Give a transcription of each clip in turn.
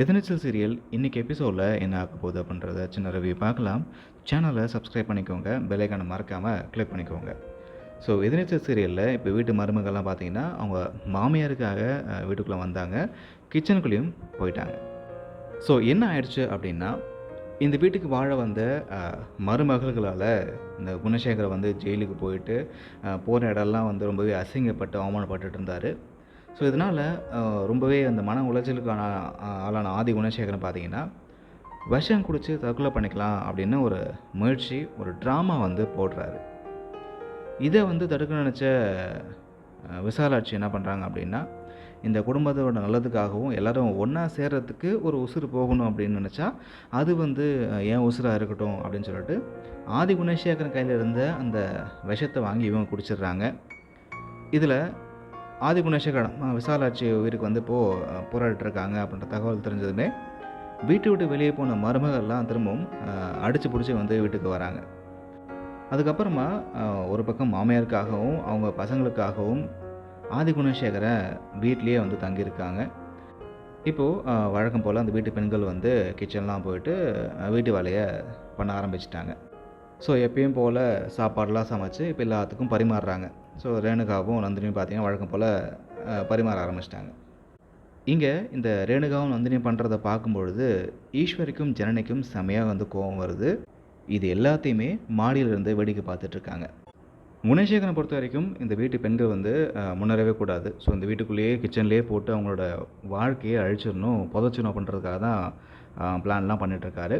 எதிர்நீச்சல் serial இன்றைக்கி எபிசோடில் என்ன ஆக போகுது அப்படின்றத சின்ன ரிவ்யூ பார்க்கலாம். சேனலை சப்ஸ்கிரைப் பண்ணிக்கோங்க. பெலைக்கான மறக்காமல் கிளிக் பண்ணிக்கோங்க. ஸோ எதிர்நீச்சல் சீரியலில் இப்போ வீட்டு மருமகள்லாம் பார்த்தீங்கன்னா அவங்க மாமியாருக்காக வீட்டுக்குள்ளே வந்தாங்க. கிச்சனுக்குள்ளேயும் போயிட்டாங்க. ஸோ என்ன ஆயிடுச்சு அப்படின்னா இந்த வீட்டுக்கு வாழ வந்த மருமகள்களால் இந்த குணசேகரை வந்து ஜெயிலுக்கு போயிட்டு போகிற இடம்லாம் வந்து ரொம்பவே அசிங்கப்பட்டு அவமானப்பட்டுட்டு இருந்தார். ஸோ இதனால் ரொம்பவே அந்த மன உளைச்சலுக்கான ஆளான ஆதி குணசேகரன் பார்த்தீங்கன்னா விஷம் குடித்து தற்கொலை பண்ணிக்கலாம் அப்படின்னு ஒரு முயற்சி ஒரு ட்ராமா வந்து போடுறாரு. இதை வந்து தடுக்க நினச்ச விசாலாட்சி என்ன பண்ணுறாங்க அப்படின்னா இந்த குடும்பத்தோட நல்லதுக்காகவும் எல்லோரும் ஒன்றா சேர்றதுக்கு ஒரு உசுறு போகணும் அப்படின்னு நினச்சா அது வந்து ஏன் உசுராக இருக்கட்டும் அப்படின்னு சொல்லிட்டு ஆதி குணசேகரன் கையில் இருந்த அந்த விஷத்தை வாங்கி இவங்க குடிச்சிடுறாங்க. இதில் ஆதி குணசேகரன் விசாலாட்சி உயிருக்கு வந்து இப்போது போராடிட்டு இருக்காங்க அப்படின்ற தகவல் தெரிஞ்சதுமே வீட்டை விட்டு வெளியே போன மருமகள்லாம் திரும்பவும் அடித்து பிடிச்சி வந்து வீட்டுக்கு வராங்க. அதுக்கப்புறமா ஒரு பக்கம் மாமியாருக்காகவும் அவங்க பசங்களுக்காகவும் ஆதி குணசேகரை வீட்லேயே வந்து தங்கியிருக்காங்க. இப்போது வழக்கம் போல் அந்த வீட்டு பெண்கள் வந்து கிச்சன்லாம் போயிட்டு வீட்டு வேலையை பண்ண ஆரம்பிச்சிட்டாங்க. ஸோ எப்பயும் போல் சாப்பாடெலாம் சமைச்சு இப்போ எல்லாத்துக்கும் பரிமாறுறாங்க. ஸோ ரேணுகாவும் நந்தினியும் பார்த்தீங்கன்னா வழக்கம் போல் பரிமாற ஆரம்பிச்சிட்டாங்க. இங்கே இந்த ரேணுகாவும் நந்தினியும் பண்ணுறத பார்க்கும்பொழுது ஈஸ்வரிக்கும் ஜனனிக்கும் செமையாக வந்து கோபம் வருது. இது எல்லாத்தையுமே மாடியிலிருந்து வேடிக்கை பார்த்துட்ருக்காங்க குணசேகரனை பொறுத்த வரைக்கும் இந்த வீட்டு பெண்கள் வந்து முன்னரவே முன்னேறவே கூடாது. ஸோ இந்த வீட்டுக்குள்ளேயே கிச்சன்லேயே போட்டு அவங்களோட வாழ்க்கையை அழிச்சிடணும் புதைச்சிடணும் அப்படின்றதுக்காக தான் பிளான்லாம் பண்ணிகிட்ருக்காரு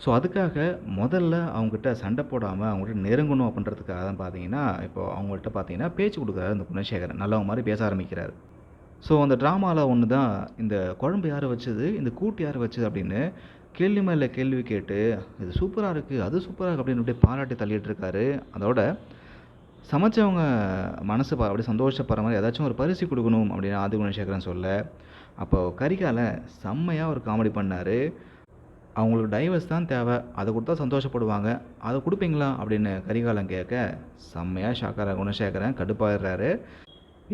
ஸோ அதுக்காக முதல்ல அவங்ககிட்ட சண்டை போடாமல் அவங்ககிட்ட நெருங்கணும் அப்படின்றதுக்காக தான் பார்த்தீங்கன்னா இப்போ அவங்கள்ட்ட பார்த்தீங்கன்னா பேச்சு கொடுக்குறாரு இந்த குணசேகரன். நல்லவங்க மாதிரி பேச ஆரம்பிக்கிறார். ஸோ அந்த ட்ராமாவில் ஒன்று தான் இந்த குழம்பு யார் வச்சது இந்த கூட்டு யார் வச்சது அப்படின்னு கேள்வி மேலே கேள்வி கேட்டு இது சூப்பராக இருக்குது அது சூப்பராக இருக்குது அப்படின்னு அப்படியே பாராட்டி தள்ளிட்டு இருக்காரு. அதோட சமைச்சவங்க மனசு பா- அப்படியே சந்தோஷப்படுற மாதிரி ஏதாச்சும் ஒரு பரிசு கொடுக்கணும் அப்படின்னு ஆதி குணசேகரன் சொல்ல அப்போது கரிகால செம்மையாக ஒரு காமெடி பண்ணார். அவங்களுக்கு டைவர்ஸ் தான் தேவை. அதை கொடுத்தா சந்தோஷப்படுவாங்க. அதை கொடுப்பீங்களா? அப்படின்னு கரிகாலம் கேட்க செம்மையாக ஷாக்கார குணசேகரன் கடுப்பாயிடுறாரு.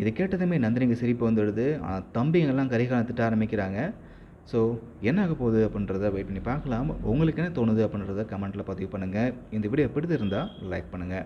இது கேட்டதுமே நந்தினிக்கு சிரிப்பு வந்துடுது. ஆனால் தம்பிங்கெல்லாம் கரிகாலம் திட்ட ஆரம்பிக்கிறாங்க. ஸோ என்ன ஆக போகுது அப்படின்றத வெயிட் பண்ணி பார்க்கலாம். உங்களுக்கு என்ன தோணுது அப்படின்றத கமெண்ட்டில் பதிவு பண்ணுங்கள் இந்த வீடியோ பிடித்திருந்தால் லைக் பண்ணுங்கள்